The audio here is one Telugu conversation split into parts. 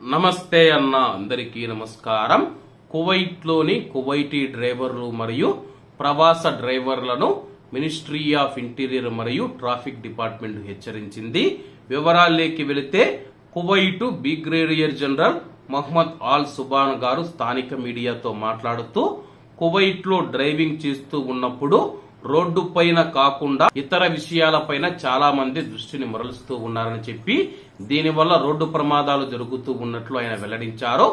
నమస్తే అన్న అందరికీ నమస్కారం. కువైట్లోని కువైటీ డ్రైవర్లు మరియు ప్రవాస డ్రైవర్లను మినిస్ట్రీ ఆఫ్ ఇంటీరియర్ మరియు ట్రాఫిక్ డిపార్ట్మెంట్ హెచ్చరించింది. వివరాల్లోకి వెళితే Kuwait brigadier general Mohammed Al Subhan గారు స్థానిక మీడియాతో మాట్లాడుతూ కువైట్లో డ్రైవింగ్ చేస్తూ ఉన్నప్పుడు రోడ్డు పైన కాకుండా ఇతర విషయాలపైన చాలా మంది దృష్టిని మరలుస్తూ ఉన్నారని చెప్పి దీనివల్ల రోడ్డు ప్రమాదాలు జరుగుతూ ఉన్నట్లు ఆయన వెల్లడించారు.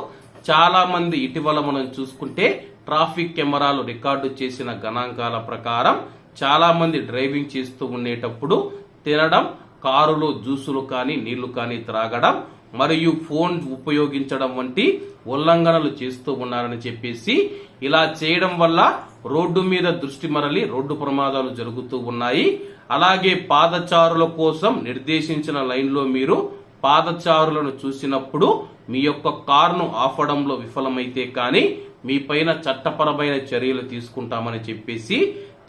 చాలా మంది ఇటీవల మనం చూసుకుంటే ట్రాఫిక్ కెమెరాలు రికార్డు చేసిన గణాంకాల ప్రకారం చాలా మంది డ్రైవింగ్ చేస్తూ ఉండేటప్పుడు తినడం కారులో జ్యూసులు కానీ నీళ్ళు కానీ త్రాగడం మరియు ఫోన్ ఉపయోగించడం వంటి ఉల్లంఘనలు చేస్తూ ఉన్నారని చెప్పేసి ఇలా చేయడం వల్ల రోడ్డు మీద దృష్టి మరలి రోడ్డు ప్రమాదాలు జరుగుతూ ఉన్నాయి. అలాగే పాదచారుల కోసం నిర్దేశించిన లైన్లో మీరు పాదచారులను చూసినప్పుడు మీ యొక్క కారును ఆపడంలో విఫలమైతే కానీ మీ పైన చట్టపరమైన చర్యలు తీసుకుంటామని చెప్పేసి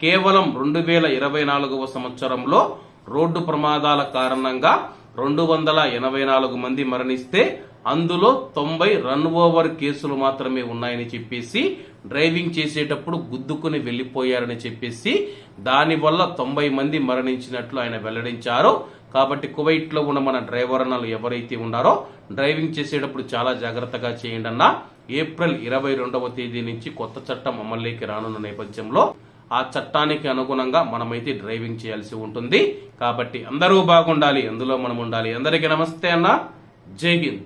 కేవలం రెండు వేల ఇరవై నాలుగవ సంవత్సరంలో రోడ్డు ప్రమాదాల కారణంగా రెండు వందల ఎనభై నాలుగు మంది మరణిస్తే అందులో తొంభై రన్ ఓవర్ కేసులు మాత్రమే ఉన్నాయని చెప్పేసి డ్రైవింగ్ చేసేటప్పుడు గుద్దుకుని వెళ్ళిపోయారని చెప్పేసి దానివల్ల తొంభై మంది మరణించినట్లు ఆయన వెల్లడించారు. కాబట్టి కువైట్లో ఉన్న మన డ్రైవర్ అన్నలు ఎవరైతే ఉన్నారో డ్రైవింగ్ చేసేటప్పుడు చాలా జాగ్రత్తగా చేయండి అన్న ఏప్రిల్ ఇరవై రెండవ తేదీ నుంచి కొత్త చట్టం అమల్లోకి రానున్న నేపథ్యంలో ఆ చట్టానికి అనుగుణంగా మనమైతే డ్రైవింగ్ చేయాల్సి ఉంటుంది. కాబట్టి అందరూ బాగుండాలి అందులో మనం ఉండాలి అందరికీ నమస్తే అన్న. జై హింద్.